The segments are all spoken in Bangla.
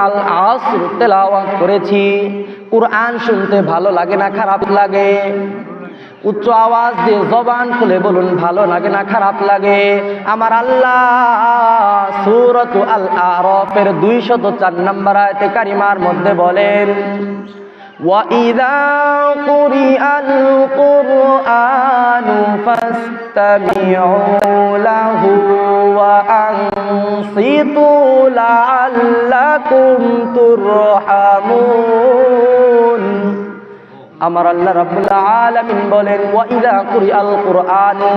আল আসর তেলাওয়াত করেছি কুরআন শুনতে ভালো লাগে না খারাপ লাগে উচ্চ আওয়াজ দিয়ে জবান খুলে বলুন ভালো লাগে না খারাপ লাগে আমার আল্লাহ সূরত আল আরফের দুইশত চার নম্বর আয়তে কারিমার মধ্যে বলেন وَإِذَا قُرِئَ الْقُرْآنُ فَاسْتَمِعُوا لَهُ وَأَنصِتُوا لَعَلَّكُمْ تُرْحَمُونَ আমার আল্লাহ রাব্বুল আলামিন বলেন কুরআনু।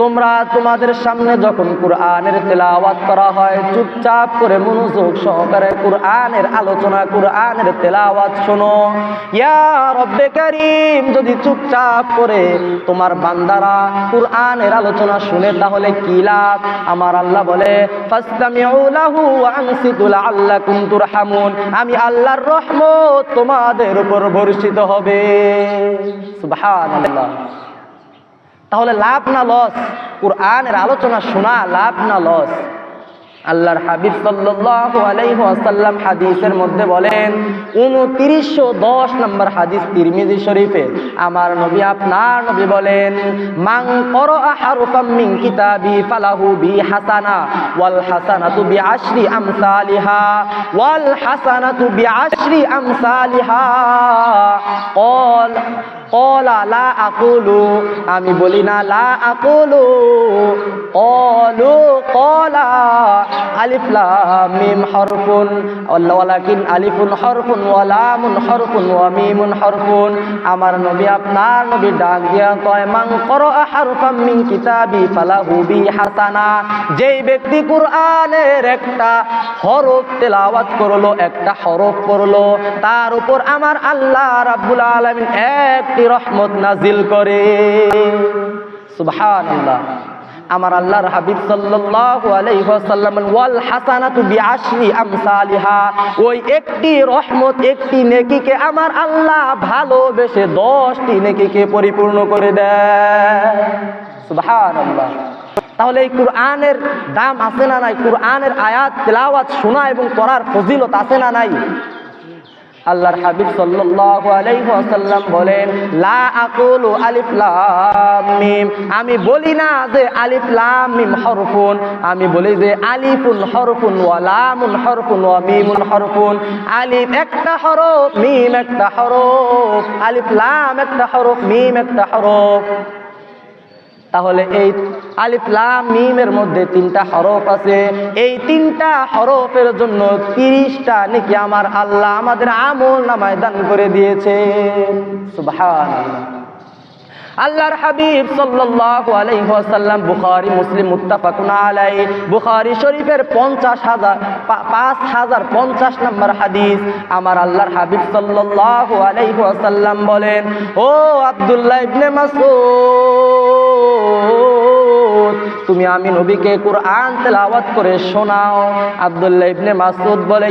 তোমরা তোমাদের সামনে যখন কুরআনের তেলাওয়াত করা হয়, চুপচাপ করে মনোযোগ সহকারে কুরআনের আলোচনা, কুরআনের তেলাওয়াত শোনো। ইয়া রব্বে কারীম, যদি চুপচাপ করে তোমার বান্দারা কুরআনের আলোচনা শুনে, তাহলে কি লাভ? আমার আল্লাহ বলে, ফাসতামিউ লাহু ওয়া আনসিতু লাআল্লাকুম তুরহামুন। আমি আল্লাহর রহমত তোমাদের উপর বর্ষিত হবে। সুবহানাল্লাহ। তাহলে লাভ না লস কোরআনের আলোচনা শোনা লাভ না লস আল্লাহর হাবিব সাল্লাল্লাহু আলাইহি ওয়াসাল্লাম হাদিসের মধ্যে বলেন 2910 নম্বর হাদিস তিরমিজি শরীফে আমার নবী আপনার নবী বলেন মান করা হারফাম মিন কিতাবি ফালাহু বি হাসানা ওয়াল হাসানাতু বি আশরি আমসালিহা ওয়াল হাসানাতু বি আশরি আমসালিহা قال কলা, লা আকুলু। আমি বলি না, লা আকুলু। কলু কলা, আলিফ মিম হরফুন। ওয়ালাকিন আলিফুন হরফুন, ওয়ালামুন হরফুন, ওয়া মিমুন হরফুন। আমার নবী, আপনার নবী ডাক দিয়া কয় মাং করো হারফাম মিন কিতাবি ফালাহু হাসানা। যেই ব্যক্তি কুরআনের একটা হরফ তেলাওয়াত করল, একটা হরফ পড়ল, তার উপর আমার আল্লাহ রাব্বুল আলামিন একটি রহমত নাজিল করে। সুবহানাল্লাহ। আমার আল্লাহর হাবিব সাল্লাল্লাহু আলাইহি ওয়াসাল্লাম ওয়াল হাসানাতু বিআশরি আমসালিহা। ওই একটি রহমত, একটি নেকিকে আমার আল্লাহ ভালোবেসে 10টি নেকিকে পরিপূর্ণ করে দেয়। সুবহানাল্লাহ। তাহলে এই কুরআনের দাম আছে না নাই? কুরআনের আয়াত, তেলাওয়াত, শোনা এবং পড়ার ফজিলত আছে না নাই? আল্লাহর হাবিব সাল্লাল্লাহু আলাইহি ওয়াসাল্লাম বলেন, লা আকুলু আলিফ লাম মিম। আমি বলি না যে আলিফ লাম মিম হরফুন, আমি বলি যে আলিফুন হরফুন ওয়া লামুন হরফুন ওয়া মিমুন হরফুন। আলিফ একটা হরফ, মিম একটা হরফ, আলিফ লাম একটা হরফ, মিম একটা হরফ। তাহলে এই আলিফ লাম মিমের মধ্যে তিনটা হরফ আছে। এই তিনটা হরফের জন্য তিরিশটা নাকি আমার আল্লাহ আমাদের আমল নামায় দান করে দিয়েছে। সুবহানাল্লাহ। আল্লাহর হাবিব সাল্লাল্লাহু আলাইহি ওয়াসাল্লাম, বুখারী, মুসলিম, মুত্তাফাকুন আলাই বুখারী শরীফের 50 হাজার পাঁচ হাজার পঞ্চাশ নম্বর হাদিস। আমার আল্লাহর হাবিব সাল্লাল্লাহু আলাইহি ওয়াসাল্লাম বলেন, ও আব্দুল্লাহ ইবনে মাসউদ তুমি আমি নবীকে কোরআন তেলাওয়াত করে শোনাও। আব্দুল্লাহ ইবনে মাসউদ বলে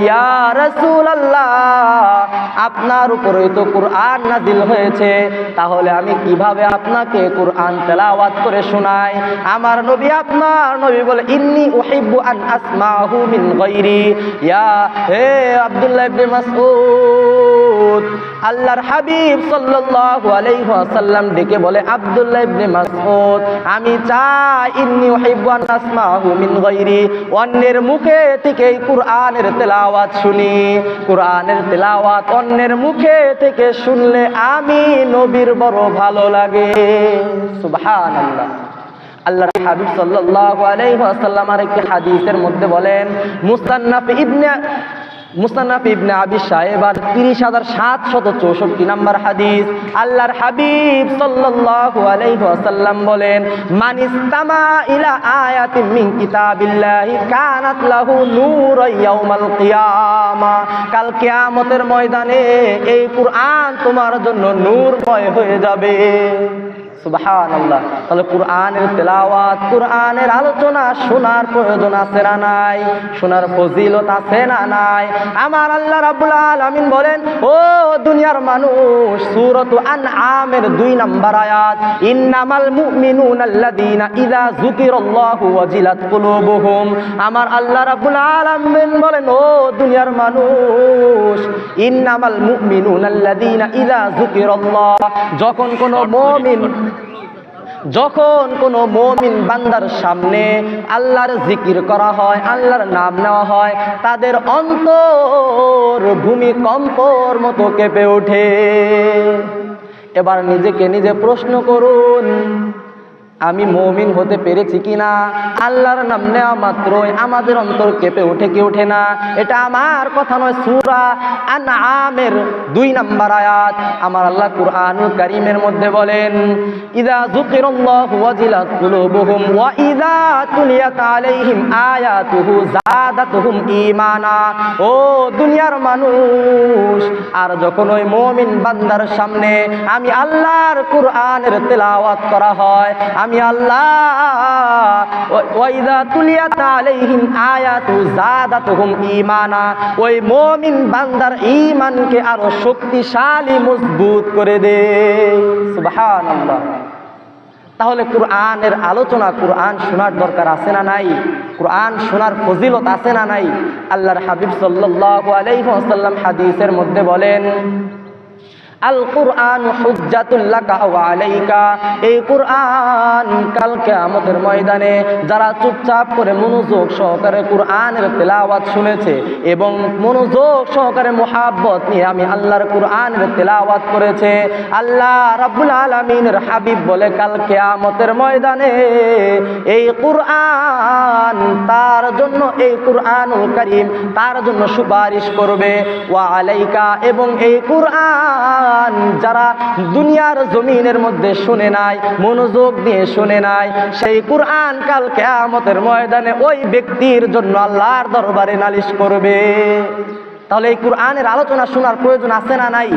আপনার উপরে তো কোরআন নাজিল হয়েছে। তাহলে আমি কীভাবে আপনাকে কোরআন তেলাওয়াত করে শোনাই? আমার নবী, আপনার নবী বলে, ইন্নি উহিব্বু আন আসমাহু মিন গায়রি। ইয়া, হে আব্দুল্লাহ ইবনে মাসউদ আল্লাহর হাবিব সাল্লাল্লাহু আলাইহি ওয়াসাল্লাম ডেকে বলে, আব্দুল্লাহ ইবনে মাসউদ, আমি চাই ইন্নি উহিব্বু আন আসমাহু মিন গায়রি। অন্যের মুখে থেকে কোরআনের তেলাওয়াত শুনি। কোরআনের তেলাওয়াত অন্যের মুখে থেকে শুনলে আমি নবীর বড় ভালো লাগে। সুবহানাল্লাহ। আল্লাহর হাবিব সাল্লাল্লাহু আলাইহি ওয়াসাল্লাম আরেকটি হাদিসের মধ্যে বলেন মুস্তান্নাফ ইবনে মুস্তান্নাফ ইবনে আবি সাহেবার তিরিশ হাজার সাতশত চৌষট্টি নম্বর হাদিস। আল্লাহর হাবিব সাল্লাল্লাহু আলাইহি বলেন, মান ইস্তামা ইলা আয়াতিন মিন কিতাবিল্লাহি কানাত লাহু নূরান ইয়াউমাল কিয়ামা। কাল কিয়ামতের ময়দানে এই কুরআন তোমার জন্য নূরময় হয়ে যাবে। সুবহানাল্লাহ। তাহলে কোরআনের তেলাওয়াত কোরআনের আলোচনা শোনার প্রয়োজন আছে না নাই? শোনার ফজিলত আছে না নাই? আমার আল্লাহ রাব্বুল আলামিন বলেন ও দুনিয়ার মানুষ সূরাত আনআমের দুই নাম্বার আয়াত ইন্নামাল মুমিনুনা আল্লাযীনা ইযা যুকিরাল্লাহু ওয়াজিলাত কুলুবুহুম। আমার আল্লাহ রাব্বুল আলামিন বলেন ও দুনিয়ার মানুষ ইন্নামাল মুমিনুনা আল্লাযীনা ইযা যুকিরাল্লাহ। যখন কোনো মুমিন যখন কোনো মমিন বান্দার সামনে আল্লাহর জিকির করা হয়, আল্লাহর নাম নেওয়া হয়, তাদের অন্তর ভূমিকম্পর মতো কেঁপে ওঠে। এবার নিজেকে নিজে প্রশ্ন করুন আমি মমিন হতে পেরেছি কি না আল্লাহর নাম নেওয়া মাত্রই আমাদের অন্তর কেঁপে ওঠে কি ওঠে না? এটা আমার কথা নয়, সুরা আনআমের দুই নাম্বার আয়াত। আমার আল্লাহ কুরআনুল কারীমের মধ্যে বলেন, ইদা যুকিরাল্লাহু ওয়াজিলাত কুলুবুহুম ওয়া ইদা তুলিয়াত আলাইহিম আয়াতুহু যাদাতুহুম ঈমানা। ও দুনিয়ার মানুষ, আর যখন ওই মুমিন বান্দার সামনে আমি আল্লাহর কুরআনের তেলাওয়াত করা হয়, আমি আল্লাহ। ঈমানা। ওই বান্দার ঈমানকে আরও শক্তিশালী, মজবুত করে দে। তাহলে কোরআনের আলোচনা, কোরআন শোনার দরকার আছে না নাই? কোরআন শোনার ফজিলত আছে না নাই? আল্লাহর হাবিব সাল্লাল্লাহু আলাইহি ওয়াসাল্লাম হাদিসের মধ্যে বলেন আল কোরআন আলাইকা। এই কোরআন কাল কিয়ামতের ময়দানে যারা চুপচাপ করে মনোযোগ সহকারে কোরআনের তেলাওয়াত শুনেছে এবং মনোযোগ সহকারে মোহাব্বত নিয়ে আমি আল্লাহর কোরআনের তেলাওয়াত করেছে, আল্লাহ রাব্বুল আলামিনের হাবিব বলে কাল কিয়ামতের ময়দানে এই কোরআন তার জন্য, এই কোরআনুল কারীম তার জন্য সুপারিশ করবে। ওয়া আলাইকা এবং এই কোরআন যারা দুনিয়ার জমিনের মধ্যে শুনে নাই, মনোযোগ দিয়ে শুনে নাই, সেই কোরআন কাল কেয়ামতের ময়দানে ওই ব্যক্তির জন্য আল্লাহর দরবারে নালিশ করবে। তাহলে এই কোরআনের আলোচনা শোনার প্রয়োজন আছে না নাই?